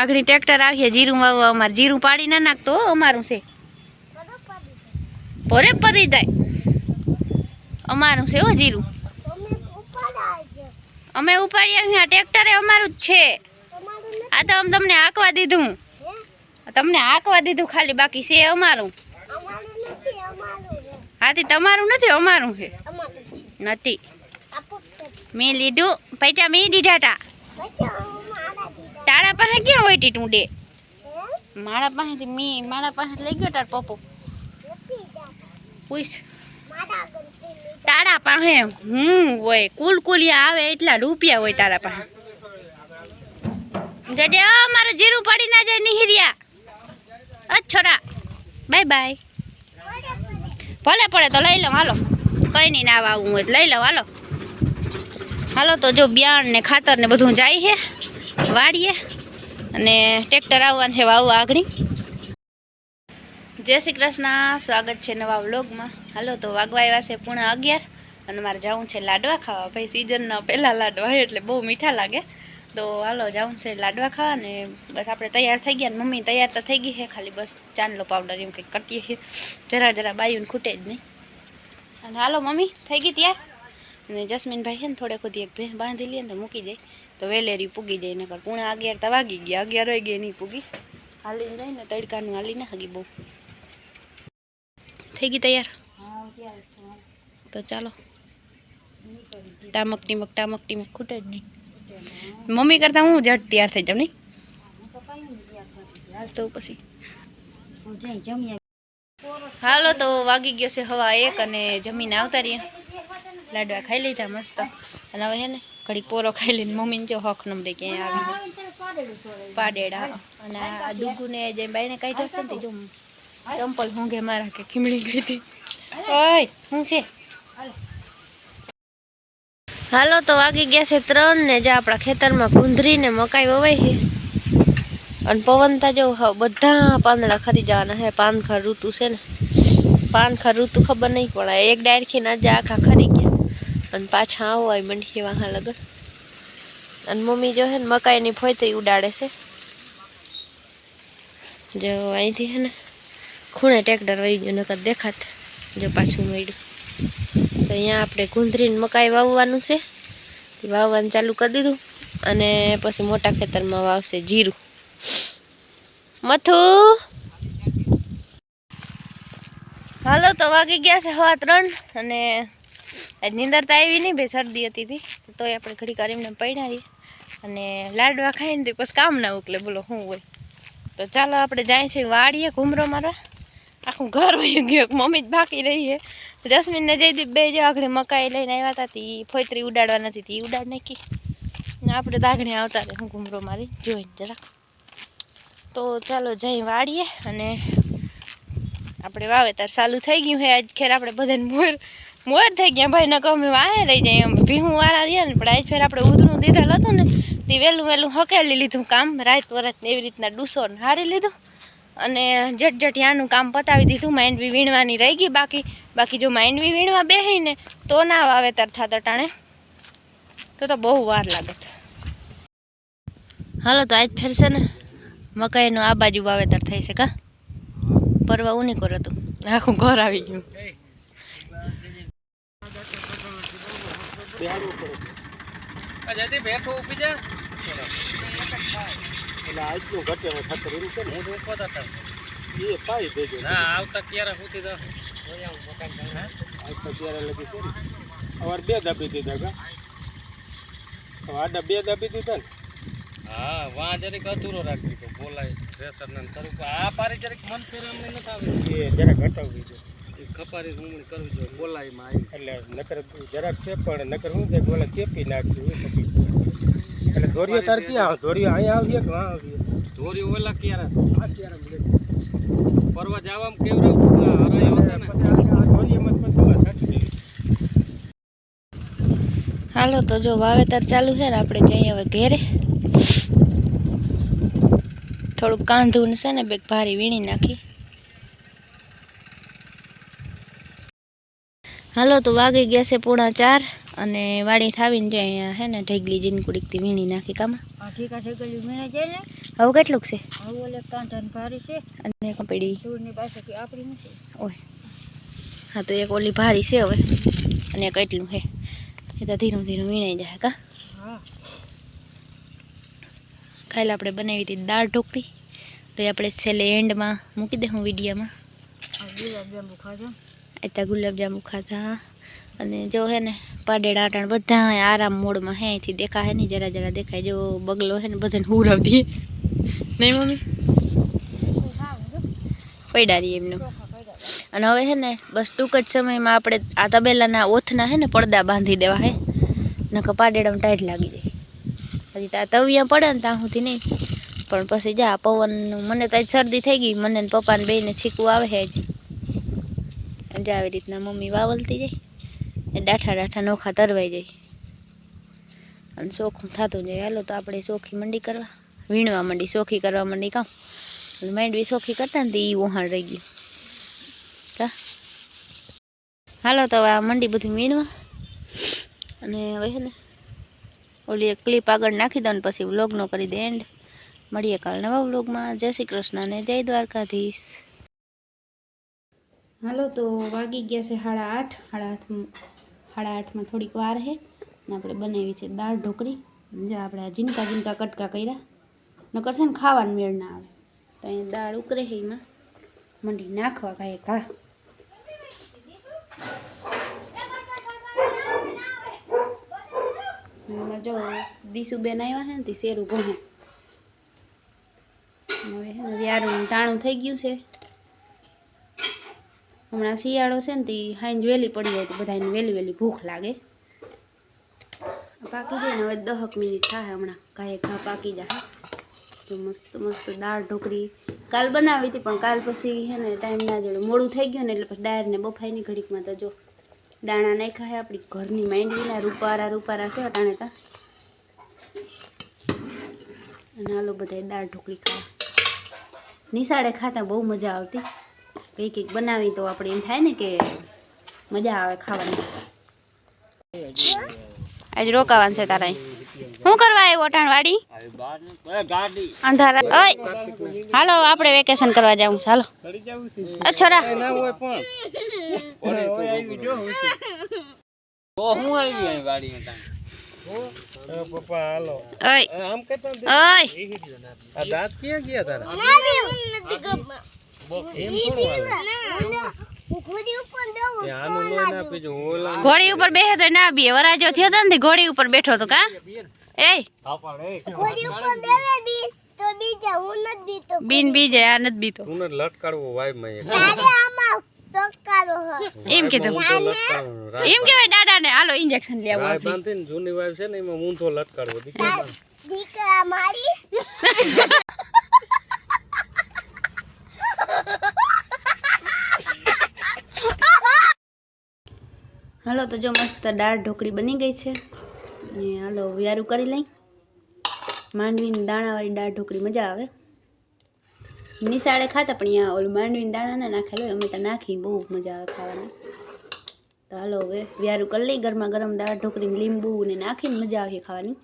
આગળ ટ્રેક્ટર આવીએ જીરું વાવવા અમારે. જીરું પાડી ના નાખતો અમારું છે. ભરે પડી જાય. અમારું છે હો જીરું. અમે ઉપાડી આવ્યા ટ્રેક્ટરે અમારું જ છે. આ તો અમે તમને હાંકવા દીધું. તમને હાંકવા દીધું ખાલી બાકી છે અમારું. હાથી તમારું નથી અમારું છે. નથી. મેં લીધું. પૈસા મેં દીધા તા. તારા પાસે ક્યાં હોય ટી ટુંડે? મારા પાસેથી મેં મારા પાસે લઈ ગયો તાર પપ્પો. પૂછ. તારા પાસે હું હોય કુલ કુલિયા આવે એટલા રૂપિયા હોય તારા પાસે. જજે મારું જીરું પડી ના જાય નિહિરિયા અ છોરા બાય બાય. ભલે પડે તો લઈ લઉં હાલો. કઈ નહીં ના આવું હોય તો લઈ લઉં હાલો. હાલો તો જો બિયાણ ને ખાતર ને બધું જાય છે. વાળીએ અને ટ્રેક્ટર આવવાનું છે વાવવા આગળ. જય શ્રી કૃષ્ણ, સ્વાગત છે નવા વ્લોગમાં. હાલો તો વાગવા આવ્યા છે પૂણા અગિયાર અને મારે જવું છે લાડવા ખાવા. ભાઈ સિઝનના પહેલાં લાડવા એટલે બહુ મીઠા લાગે. તો હાલો જવું છે લાડવા ખાવા ને બસ આપણે તૈયાર થઈ ગયા મમ્મી તૈયાર તો થઈ ગઈ છે. ખાલી બસ ચાંદલો પાવડર એમ કંઈક કરતી છીએ જરા જરા બાયુને ખૂટે જ નહીં. અને હાલો મમ્મી, થઈ ગઈ તૈયાર? અને જસ્મીનભાઈ છે ને થોડે ખુદી એક બાંધી લઈએ ને તો મૂકી જાય તો વેલેરી પૂગી જાય નકર પૂણા અગિયાર તો વાગી ગયા અગિયાર વાગી નહીં પૂગી. હાલીને જાય ને તડકાનું હાલી ના હગી બહુ. થઈ ગઈ તૈયાર? તો ચાલો. ટામક ટીમક ટામક ટીમક ખૂટે જ નહીં. મમ્મી કરતા હું જટ તૈયાર થઈ જાઉં નહીં? તો પછી. હાલો તો વાગી ગયો છે હવા એક અને જમીને આવતા રહ્યા. લાડવા ખાઈ લીધા મસ્ત. અને હવે હે ને. ઘડીક પોરો ખાઈ લઈને મમ્મીને જો હક નંબરે ક્યાંય આવી પાડેડા. અને આ દુગુને જે બાઈને કાઢ્યો છે ને જો ચંપલ ઊંઘે મારા કે ખીમડી ગઈ હતી. ઓય શું છે? હાલો, તો વાગી ગયા છે ત્રણ ને જે આપણા ખેતરમાં ગુંદરી ને મકાઈ વવાઈ છે. અને પવનતા જો બધા પાંદડા ખરી જવાના છે. પાનખર ઋતુ છે ને. પાનખર ઋતુ ખબર નહીં પડે. એક ડાયરખી ના જે આખા ખરી અને પાછા આવવાય હોય મંડી વાહા લગન. અને મમ્મી જો છે ને મકાઈની ફોયતરી ઉડાડે છે. જો અહીંથી છે ને ખૂણે ટ્રેક્ટર વહી ગયું, નકર દેખાત જો પાછું મળ્યું. તો અહીંયા આપણે ગુંદરીને મકાઈ વાવવાનું છે. વાવવાનું ચાલુ કરી દીધું અને પછી મોટા ખેતરમાં વાવશે જીરું. મથુ! હાલો તો વાગી ગયા છે હવા ત્રણ અને આજ નીંદર તો આવી નહીં ભાઈ શરદી હતી તી. તોય આપણે ઘડી કરીને પડ્યા રહીએ અને લાડવા ખાઈને તો પછી કામ ના ઉકલે. બોલો, શું હોય? તો ચાલો આપણે જાય છે વાળીએ ઘૂમરો મારવા. આખું ઘર વયું ગયું. મમ્મી જ બાકી રહી છે. જસ્મીનને જયદીપ બે જો આગળ મકાઈ લઈને આવ્યા હતા. તી ફોતરી ઉડાડવા નથી. તી ઉડાડ નાખી. ને આપણે દાગણે આવતા રહે. હું ઘૂમરો મારી જોઈને જરાક તો ચાલો જઈ વાળીએ અને આપણે વાવેતર ચાલુ થઈ ગયું છે. આજ ખેર આપણે બધાને મોર મોર થઈ ગયા ભાઈ ને અમે વાહે લઈ જાય. એમ ભીહું વાળા રહ્યા ને પણ આજ ફેર આપણે ઉધરું દીધેલ હતું ને તે વહેલું વહેલું હકેલી લીધું કામ રાત વરત ને એવી રીતના ડૂસો ને હારી લીધું. અને જટ જટ યાનું કામ પતાવી દીધું માંડવી વીણવાની રહી ગઈ બાકી. બાકી જો માંડવી વીણવા બેહી ને તો ના વાવેતર થાત અટાણે. તો તો બહુ વાર લાગે. હાલો તો આજ ફેર છે ને મકાઈનું આ બાજુ વાવેતર થઈ છે કા? પરવા ઉની કરો તું. આખું ઘર આવી ગયું. અજયથી બેઠો ઊભી જા. એટલે આજનું ઘટે ખાતર છે ને. હું એ પાઈ દેજો. ના આવતા ક્યારે સુધી તો? આવતા તો ત્યારે લગી છે બે દાબી દીધા કા? આડા બે દાબી દીધા ને? હા વા જરીક અધૂરો રાખી તો બોલાય પ્રેશર ને આ પારી જરીક મન ફેર અમને નથી આવી એ જરા ઘટાવી દો એ રૂમણી કરવી જોઈએ. બોલાયમાં આવી. એટલે નકર જરાક છે પણ નકર હું કે ચેપી નાખ્યું પછી. એટલે ધોરીઓ તાર ક્યાં આવે? ધોરીઓ અહીંયા આવીએ કે વાં આવીએ ધોરીઓ ઓલા ક્યારે? આ ત્યારે મળે? પરવા જવામાં કેવડા હરાયો હતા ને. હાલો તો જો વાવેતર ચાલુ છે ને આપણે જઈએ હવે ઘેરે. થોડુંક કાંધું છે ને બેગ ભારી વીણી નાખી. હાલો તો વાગી ગયા છે પૂણા ચાર અને વાડી થાવીને જાય અહીંયા હે ને ઢેગલી જીનકુડીકથી વીણી નાખી કામાં. હવે કેટલુંક છે? આવું ઓલે કાંઠાને ભારી છે. અને કપડી ઓય. હા તો એક ઓલી ભારી છે હવે. અને એક એટલું છે. એ તો ધીરું ધીરું વીણાઈ જાય કા? હા. ખાલી આપણે બનાવી હતી દાળ ઢોકળી. તો એ આપણે છેલ્લે એન્ડમાં મૂકી દે હું વિડીયામાં. આ ગુલાબજાંબુ ખાધા. અને જો હે ને, પાડેડા આટાણ બધા આરામ મોડમાં હે, અહીંથી દેખા હે ને, જરા જરા દેખાય. જો બગલો હે ને, બધાને હુરાવ દઈએ નહીં મમ્મી? પડ્યા એમનો. અને હવે હે ને, બસ ટૂંક જ સમયમાં આપણે આ તબેલાના ઓથના હે ને, પડદા બાંધી દેવા હે. નકર પાડેડામાં ટાઈટ લાગી જાય. પછી ત્યાં તવિયા પડે ને ત્યાં સુધી નહીં. પણ પછી જા પવનનું મને તો શરદી થઈ ગઈ. મને પપ્પાને બેને છીકવું આવે હજી. અને જે આવી રીતના મમ્મી વાવલતી જાય એ ડાઠા ડાઠા નોખા તરવાઈ જાય. અને ચોખ્ખું થતું જાય. હાલો તો આપણે ચોખ્ખી મંડી કરવા. વીણવા માંડી ચોખ્ખી કરવા માંડી કામ. માંડવી ચોખ્ખી કરતા ને તો એ વહાણ રહી ગયું. કા? હાલો તો આ મંડી બધું વીણવા. અને હવે છે ને, ઓલી એક ક્લિપ આગળ નાખી દઉં ને પછી વ્લોગનો કરી દે એન્ડ મળીએ કાલ નવા વ્લોગમાં જય શ્રી કૃષ્ણ અને જય દ્વારકાધીશ. હાલો, તો વાગી ગયા છે સાડા આઠ. સાડા આઠ સાડા આઠમાં થોડીક વાર છે. ને આપણે બનાવી છે દાળ ઢોકળી. જે આપણે જીનકા ઝીનકા કટકા કર્યા. નકર છે ને ખાવાનું મેળ ના આવે. તો અહીં દાળ ઉકરે છે એમાં. મંડી નાખવા કાંઈ ઘા એમાં જો દીસુબેન આવ્યા છે ને, તે શેરું ભણે હવે છે ને યારું ટાણું થઈ ગયું છે. હમણાં શિયાળો છે ને તે હાઈન વહેલી પડી જાય તો બધાને વહેલી વહેલી ભૂખ લાગે. પાકી જાય ને હવે દહક મિનિટ થાય હમણાં. કાંઈ ઘા પાકી જાય તો મસ્ત મસ્ત દાળ ઢોકળી. કાલ બનાવી હતી પણ કાલ પછી હે ને ટાઈમ ના જોડે મોડું થઈ ગયું ને એટલે પછી ડાયરને બફાઈની ઘડીકમાં તો જો દાણા નહીં ખાય આપણી ઘરની માંડવીના રૂપારા રૂપારા છે અટાણે તા. અને હાલો બધા દાળ ઢોકળી ખાવા. નિશાળે ખાતા બહુ મજા આવતી. કંઈક કંઈક બનાવી તો આપણે એમ થાય ને કે મજા આવે ખાવાની. આજે રોકાવાનું છે તારા. અહીં. શું કરવા આવ્યો અટાણવાડી? ગાડી અંધારા ઓય! હાલો આપણે વેકેશન કરવા જાવું છે હાલો. ચડી જવું છે અ છોરા. ના હોય પણ ઓય. આવી જો તો હું આવી અહીં વાડીમાં તાણ. એ પપ્પા હાલો ઓય. એ આમ કહેતા ને ઓય. આ દાંત ક્યાં ગયા તારા? ઘોડી ઉપર બેહે તો ના બી વરાજો થયો તો ને ઘોડી ઉપર બેઠો તો કા? એ બીન. બીજે આ નથી બીતો. તું લટકાડવો વાયમાં એમ કીધું. એમ કેવાય દાદા ને હાલો ઇન્જેક્શન લેવા રાય બાંધી જૂની વાય છે ને એમાં ઊંધો લટકાડવો દીકરા હાલો, તો જો મસ્ત દાળ ઢોકળી બની ગઈ છે. અને હાલો, વ્યારું કરી લઈ. માંડવીની દાણાવાળી દાળ ઢોકળી મજા આવે. નિશાળે ખાતા, પણ અહીંયા ઓલું માંડવીના દાણાને નાખેલો હોય, અમે તો નાખી, બહુ મજા આવે ખાવાની. તો હાલો, હવે વ્યારું કરી લઈ, ગરમા ગરમ દાળ ઢોકળી લીંબુ ને નાખીને મજા આવે ખાવાની.